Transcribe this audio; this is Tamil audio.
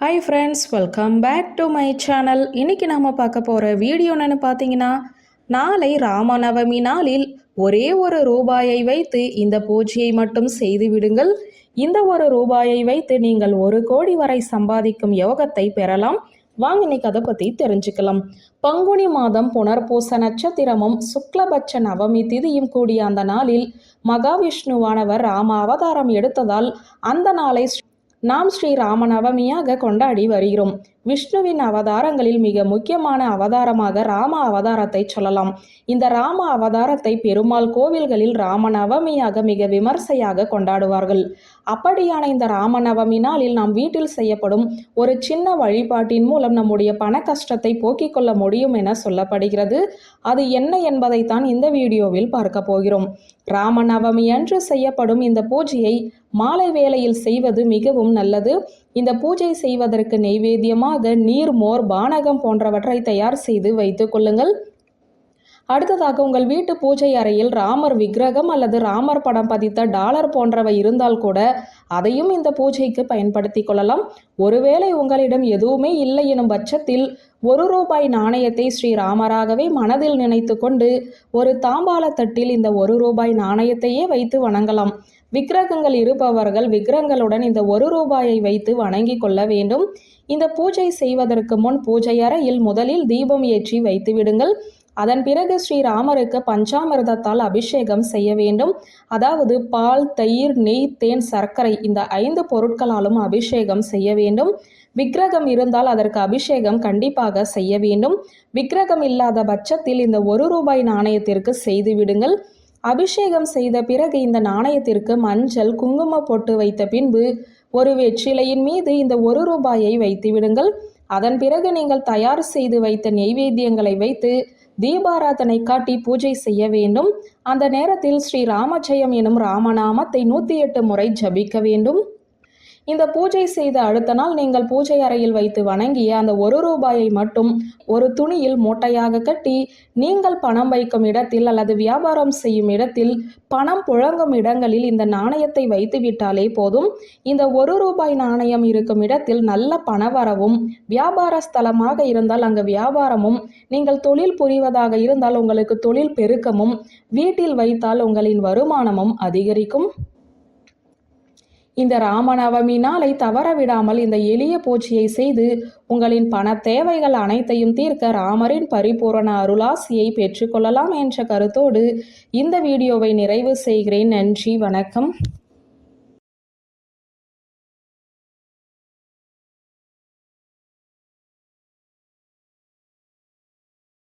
Hi friends welcome back to my channel இன்றைக்கி நாம் பார்க்க போகிற வீடியோ என்னென்னு பார்த்தீங்கன்னா நாளை ராமநவமி நாளில் ஒரே ஒரு ரூபாயை வைத்து இந்த பூஜையை மட்டும் செய்து விடுங்கள். இந்த ஒரு ரூபாயை வைத்து நீங்கள் ஒரு கோடி வரை சம்பாதிக்கும் யோகத்தை பெறலாம். வாங்க இன்னைக்கு அதை பற்றி தெரிஞ்சுக்கலாம். பங்குனி மாதம் புனர்பூச நட்சத்திரமும் சுக்லபட்ச நவமி திதியும் கூடிய அந்த நாளில் மகாவிஷ்ணுவானவர் ராம அவதாரம் எடுத்ததால் அந்த நாளை நாம் ஸ்ரீ ராமநவமியாக கொண்டாடி வருகிறோம். விஷ்ணுவின் அவதாரங்களில் மிக முக்கியமான அவதாரமாக ராம அவதாரத்தை சொல்லலாம். இந்த ராம அவதாரத்தை பெருமாள் கோவில்களில் ராமநவமியாக மிக விமர்சையாக கொண்டாடுவார்கள். அப்படியான இந்த ராமநவமி நாளில் நாம் வீட்டில் செய்யப்படும் ஒரு சின்ன வழிபாட்டின் மூலம் நம்முடைய பண கஷ்டத்தை போக்கிக் கொள்ள முடியும் என சொல்லப்படுகிறது. அது என்ன என்பதைத்தான் இந்த வீடியோவில் பார்க்க போகிறோம். ராமநவமி அன்று செய்யப்படும் இந்த பூஜையை மாலை வேளையில் செய்வது மிகவும் நல்லது. இந்த பூஜை செய்வதற்கு நெய்வேத்தியமாக நீர் மோர் பானகம் போன்றவற்றை தயார் செய்து வைத்துக் கொள்ளுங்கள். அடுத்ததாக உங்கள் வீட்டு பூஜை அறையில் ராமர் விக்கிரகம் அல்லது ராமர் படம் பதித்த டாலர் போன்றவை இருந்தால் கூட அதையும் இந்த பூஜைக்கு பயன்படுத்தி கொள்ளலாம். ஒருவேளை உங்களிடம் எதுவுமே இல்லை எனும் பட்சத்தில் ஒரு ரூபாய் நாணயத்தை ஸ்ரீராமராகவே மனதில் நினைத்து கொண்டு ஒரு தாம்பாள தட்டில் இந்த ஒரு ரூபாய் நாணயத்தையே வைத்து வணங்கலாம். விக்கிரகங்கள் இருப்பவர்கள் விக்கிரங்களுடன் இந்த ஒரு ரூபாயை வைத்து வணங்கி கொள்ள வேண்டும். இந்த பூஜை செய்வதற்கு முன் பூஜை அறையில் முதலில் தீபம் ஏற்றி வைத்து விடுங்கள். அதன் பிறகு ஸ்ரீராமருக்கு பஞ்சாமிர்தத்தால் அபிஷேகம் செய்ய வேண்டும். அதாவது பால் தயிர் நெய் தேன் சர்க்கரை இந்த ஐந்து பொருட்களாலும் அபிஷேகம் செய்ய வேண்டும். விக்கிரகம் இருந்தால் அதற்கு அபிஷேகம் கண்டிப்பாக செய்ய வேண்டும். விக்கிரகம் இல்லாத பட்சத்தில் இந்த ஒரு ரூபாய் நாணயத்திற்கு செய்து விடுங்கள். அபிஷேகம் செய்த பிறகு இந்த நாணயத்திற்கு மஞ்சள் குங்கும போட்டு வைத்த பின்பு ஒரு வெற்றிலையின் மீது இந்த ஒரு ரூபாயை வைத்து விடுங்கள். அதன் பிறகு நீங்கள் தயார் செய்து வைத்த நெய்வேத்தியங்களை வைத்து தீபாராதனை காட்டி பூஜை செய்ய வேண்டும். அந்த நேரத்தில் ஸ்ரீ ராமஜெயம் எனும் ராமநாமத்தை நூற்றி எட்டு முறை ஜபிக்க வேண்டும். இந்த பூஜை செய்த அடுத்த நாள் நீங்கள் பூஜை அறையில் வைத்து வணங்கிய அந்த ஒரு ரூபாயை மட்டும் ஒரு துணியில் மூட்டையாக கட்டி நீங்கள் பணம் வைக்கும் இடத்தில் அல்லது வியாபாரம் செய்யும் இடத்தில் பணம் புழங்கும் இடங்களில் இந்த நாணயத்தை வைத்து விட்டாலே போதும். இந்த ஒரு ரூபாய் நாணயம் இருக்கும் இடத்தில் நல்ல பணவரவும் வியாபார ஸ்தலமாக இருந்தால் அங்கு வியாபாரமும் நீங்கள் தொழில் புரிவதாக இருந்தால் உங்களுக்கு தொழில் பெருக்கமும் வீட்டில் வைத்தால் உங்களின் வருமானமும் அதிகரிக்கும். இந்த ராமநவமி நாளை தவற விடாமல் இந்த எளிய பூஜையை செய்து உங்களின் பண தேவைகள் அனைத்தையும் தீர்க்க ராமரின் பரிபூரண அருளாசியை பெற்றுக்கொள்ளலாம் என்ற கருத்தோடு இந்த வீடியோவை நிறைவு செய்கிறேன். நன்றி வணக்கம்.